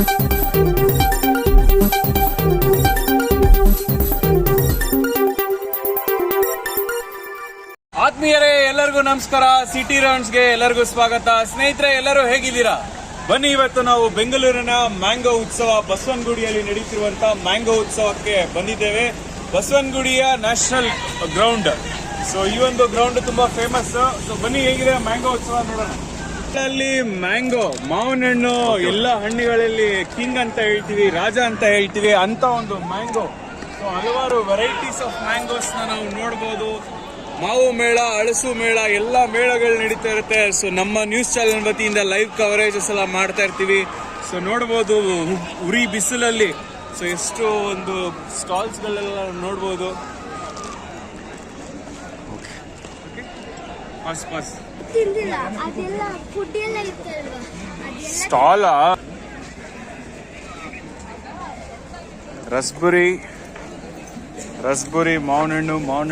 ಆತ್ಮೀಯರೇ, ಎಲ್ಲರಿಗೂ ನಮಸ್ಕಾರ. ಸಿಟಿ ರೌಂಡ್ಸ್ಗೆ ಎಲ್ಲರಿಗೂ ಸ್ವಾಗತ. ಸ್ನೇಹಿತರೆ, ಎಲ್ಲರೂ ಹೇಗಿದ್ದೀರಾ? ಬನ್ನಿ, ಇವತ್ತು ನಾವು ಬೆಂಗಳೂರಿನ ಮ್ಯಾಂಗೋ ಉತ್ಸವ, ಬಸವನಗುಡಿಯಲ್ಲಿ ನಡೆಯುತ್ತಿರುವಂತಹ ಮ್ಯಾಂಗೋ ಉತ್ಸವಕ್ಕೆ ಬಂದಿದ್ದೇವೆ. ಬಸವನಗುಡಿಯ ನ್ಯಾಷನಲ್ ಗ್ರೌಂಡ್. ಸೊ ಈ ಒಂದು ಗ್ರೌಂಡ್ ತುಂಬಾ ಫೇಮಸ್ ಸೊ ಬನ್ನಿ, ಹೇಗಿದೆ ಮ್ಯಾಂಗೋ ಉತ್ಸವ ನೋಡೋಣ. ಅಲ್ಲಿ ಮ್ಯಾಂಗೋ ಮಾವಿನ ಹಣ್ಣು ಎಲ್ಲ ಹಣ್ಣುಗಳಲ್ಲಿ ಕಿಂಗ್ ಅಂತ ಹೇಳ್ತೀವಿ, ರಾಜ ಅಂತ ಹೇಳ್ತೀವಿ ಅಂತ ಒಂದು ಮ್ಯಾಂಗೋ. ಸೊ ಹಲವಾರು ವೆರೈಟೀಸ್ ಆಫ್ ಮ್ಯಾಂಗೋಸ್ ನಾವು ನೋಡಬಹುದು ಮಾವು ಮೇಳ, ಅಳಸು ಮೇಳ, ಎಲ್ಲ ಮೇಳಗಳು ನಡೀತಾ ಇರುತ್ತೆ. ಸೊ ನಮ್ಮ ನ್ಯೂಸ್ ಚಾನೆಲ್ ವತಿಯಿಂದ ಲೈವ್ ಕವರೇಜಸ್ ಎಲ್ಲ ಮಾಡ್ತಾ ಇರ್ತೀವಿ. ಸೊ ನೋಡ್ಬೋದು, ಉರಿ ಬಿಸಿಲಲ್ಲಿ. ಸೊ ಎಷ್ಟು ಒಂದು ಸ್ಟಾಲ್ಸ್ಗಳೆಲ್ಲ ನೋಡ್ಬೋದು. ಪಾಸ್ ಪಾಸ್ ತಿಂದಿಲ್ಲ ಅದೆಲ್ಲ ಫುಡ್ ಎಲ್ಲ ಇತ್ತಲ್ವಾ ಅದೆಲ್ಲ ಸ್ಟಾಲ ರಸ್ಬುರಿ ರಸ್ಬುರಿ ಮಾವಿನ ಹಣ್ಣು ಮಾವಿನ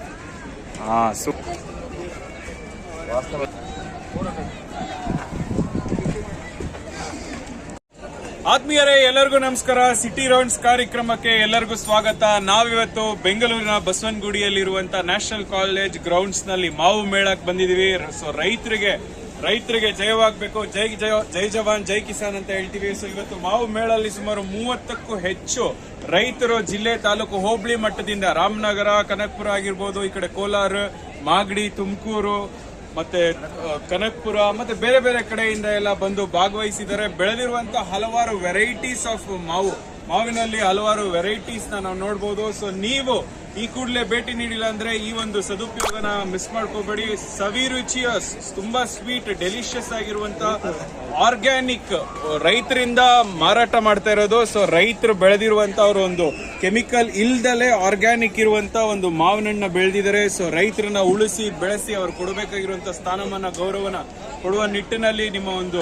ಹಾ, ಸು ಆತ್ಮೀಯರೇ, ಎಲ್ಲರಿಗೂ ನಮಸ್ಕಾರ. ಸಿಟಿ ರೌಂಡ್ಸ್ ಕಾರ್ಯಕ್ರಮಕ್ಕೆ ಎಲ್ಲರಿಗೂ ಸ್ವಾಗತ. ನಾವಿವತ್ತು ಬೆಂಗಳೂರಿನ ಬಸವನಗುಡಿಯಲ್ಲಿರುವಂತಹ ನ್ಯಾಷನಲ್ ಕಾಲೇಜ್ ಗ್ರೌಂಡ್ಸ್ನಲ್ಲಿ ಮಾವು ಮೇಳಕ್ಕೆ ಬಂದಿದೀವಿ ಸೊ ರೈತರಿಗೆ ರೈತರಿಗೆ ಜಯವಾಗಬೇಕು. ಜೈ ಜಯ, ಜೈ ಜವಾನ್, ಜೈ ಕಿಸಾನ್ ಅಂತ ಹೇಳ್ತೀವಿ. ಸೊ ಇವತ್ತು ಮಾವು ಮೇಳಲ್ಲಿ ಸುಮಾರು ಮೂವತ್ತಕ್ಕೂ ಹೆಚ್ಚು ರೈತರು ಜಿಲ್ಲೆ ತಾಲೂಕು ಹೋಬಳಿ ಮಟ್ಟದಿಂದ ರಾಮನಗರ, ಕನಕಪುರ ಆಗಿರ್ಬೋದು, ಈ ಕಡೆ ಕೋಲಾರ, ಮಾಗಡಿ, ತುಮಕೂರು, ಮತ್ತೆ ಕನಕಪುರ, ಮತ್ತೆ ಬೇರೆ ಬೇರೆ ಕಡೆಯಿಂದ ಎಲ್ಲ ಬಂದು ಭಾಗವಹಿಸಿದ್ದಾರೆ. ಬೆಳೆದಿರುವಂತಹ ಹಲವಾರು ವೆರೈಟೀಸ್ ಆಫ್ ಮಾವು. ಮಾವಿನಲ್ಲಿ ಹಲವಾರು ವೆರೈಟೀಸ್ ನಾವು ನೋಡಬಹುದು ಸೊ ನೀವು ಈ ಕೂಡಲೇ ಭೇಟಿ ನೀಡಿಲ್ಲ ಅಂದ್ರೆ ಈ ಒಂದು ಸದುಪಯೋಗನ ಮಿಸ್ ಮಾಡ್ಕೋಬೇಡಿ. ಸವಿ ರುಚಿಯ ತುಂಬಾ ಸ್ವೀಟ್ ಡೆಲಿಷಿಯಸ್ ಆಗಿರುವಂತ ಆರ್ಗ್ಯಾನಿಕ್ ರೈತರಿಂದ ಮಾರಾಟ ಮಾಡ್ತಾ ಇರೋದು. ಸೊ ರೈತರು ಬೆಳೆದಿರುವಂತ ಅವರು ಒಂದು ಕೆಮಿಕಲ್ ಇಲ್ದಲೆ ಆರ್ಗ್ಯಾನಿಕ್ ಇರುವಂತ ಒಂದು ಮಾವಿನಣ್ಣ ಬೆಳೆದಿದ್ದಾರೆ. ಸೊ ರೈತರನ್ನ ಉಳಿಸಿ, ಬೆಳೆಸಿ ಅವ್ರು ಕೊಡಬೇಕಾಗಿರುವಂತ ಸ್ಥಾನಮಾನ ಗೌರವನ ಕೊಡುವ ನಿಟ್ಟಿನಲ್ಲಿ ನಿಮ್ಮ ಒಂದು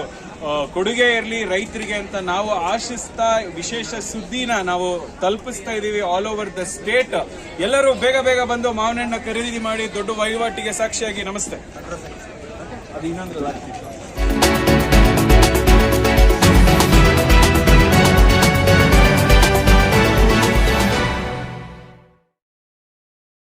ಕೊಡುಗೆ ಇರಲಿ ರೈತರಿಗೆ ಅಂತ ನಾವು ಆಶಿಸ್ತಾ, ವಿಶೇಷ ಸುದ್ದಿನ ನಾವು ತಲುಪಿಸ್ತಾ ಇದ್ದೀವಿ ಆಲ್ ಓವರ್ ದ ಸ್ಟೇಟ್ ಎಲ್ಲರೂ ಬೇಗ ಬೇಗ ಬಂದು ಮಾವಿನಣ್ಣ ಖರೀದಿ ಮಾಡಿ ದೊಡ್ಡ ವಹಿವಾಟಿಗೆ ಸಾಕ್ಷಿಯಾಗಿ ನಮಸ್ತೆ. ಅದು ಇನ್ನೊಂದು